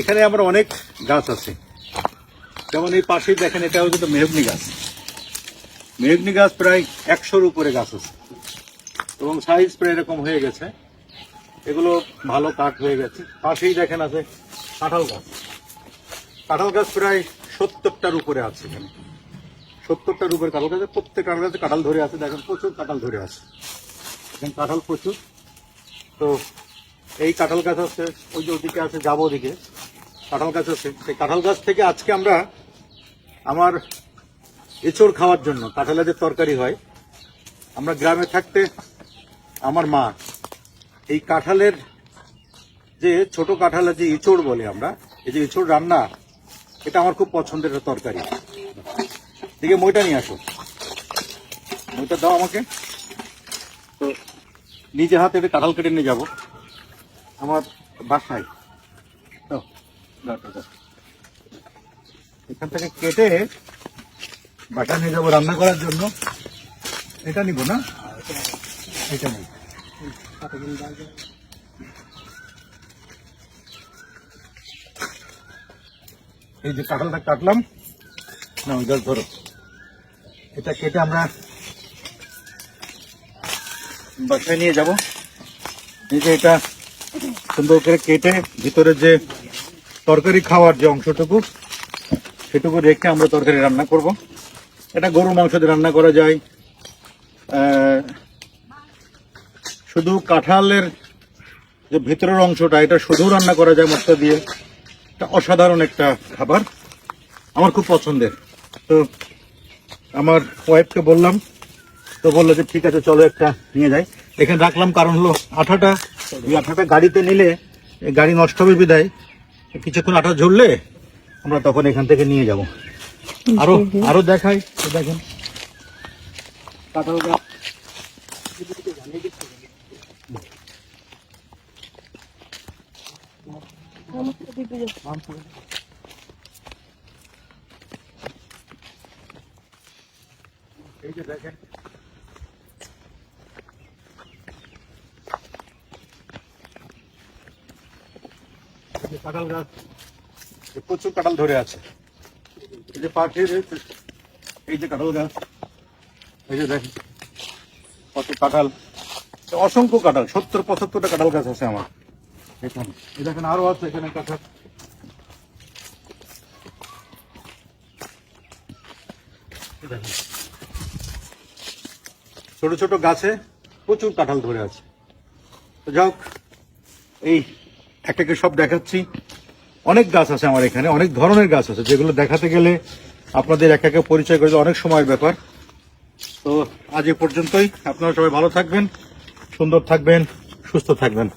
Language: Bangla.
এখানে আমার অনেক গাছ আছে। যেমন এই পাশেই দেখেন এটা হচ্ছে মেহগনি গাছ। মেহগনি গাছ প্রায় একশোর উপরে গাছ আছে। এবং সাইজ প্রায় এরকম হয়ে গেছে। এগুলো ভালো কাঠ হয়ে গেছে। পাশেই দেখেন আছে কাঁঠাল গাছ। কাঁঠাল গাছ প্রায় সত্তরটার উপরে আছে এখানে। সত্তরটার উপরে কাঁঠাল গাছে, প্রত্যেক কাঁঠাল গাছে কাঁঠাল ধরে আছে। দেখেন, প্রচুর কাঁঠাল ধরে আছে। এখানে কাঁঠাল প্রচুর। তো এই কাঁঠাল গাছ আছে, ওই যে ওদিকে আছে, যাব ওদিকে। কাঁঠাল গাছ আছে। সেই কাঁঠাল গাছ থেকে আজকে আমরা আমার এঁচড় খাওয়ার জন্য কাঁঠালের যে তরকারি হয়, আমরা গ্রামে থাকতে আমার মা এই কাঁঠালের যে ছোট কাঁঠালের যে ইঁচড় বলে আমরা, এই যে ইঁচড় রান্না, এটা আমার খুব পছন্দের তরকারি। দিকে মইটা নিয়ে আসো। মইটা দাও আমাকে। তো নিজে হাতে কাঁঠাল কেটে নিয়ে যাব। আমার বাসায়। এখান থেকে কেটে বাটা নিয়ে যাব রান্না করার জন্য। এটা নিব না? এটা নিব। এই যে কাঁঠালটা কাটলাম। না, ওই ধরো। এটা কেটে আমরা বাসায় নিয়ে যাব। এই যে এটা সুন্দর করে কেটে ভিতরে যে তরকারি খাওয়ার যে অংশটুকু, সেটুকু রেখে আমরা তরকারি রান্না করব। এটা গরুর মাংস দিয়ে রান্না করা যায়। শুধু কাঁঠালের যে ভিতরের অংশটা, এটা শুধু রান্না করা যায় মশলা দিয়ে। এটা অসাধারণ একটা খাবার। আমার খুব পছন্দের। তো আমার ওয়াইফকে বললাম, তো বলল যে, ঠিক আছে, চলো একটা নিয়ে যাই। এখানে রাখলাম কারণ হলো আঠাটা। এই আঠাটা গাড়িতে নিলে গাড়ি নষ্ট হবে বিদায়। কিছুক্ষণ আটা ঝরলে আমরা তখন এখান থেকে নিয়ে যাব। আরও আরও দেখাই দেখেন। দেখেন কাঁঠাল গাছ। প্রচুর কাঁঠাল ধরে আছে। এই যে পাখির এই যে কাঁঠাল গাছ। এই যে দেখেন, কত কাঁঠাল। অসংখ্য কাঁঠাল, সত্তর পঁচাত্তরটা কাঁঠাল গাছ আছে আমার। এখানে এই দেখেন আরও আছে এখানে কাঁঠাল। ছোট ছোট গাছে প্রচুর কাঁঠাল ধরে আছে। তো যাক এই একটাকে সব দেখাচ্ছি। অনেক গাছ আছে আমার এখানে, অনেক ধরনের গাছ আছে, যেগুলো দেখাতে গেলে আপনাদের এক একে পরিচয় করে অনেক সময়ের ব্যাপার। তো আজ এ পর্যন্তই, আপনারা সবাই ভালো থাকবেন, সুন্দর থাকবেন, সুস্থ থাকবেন।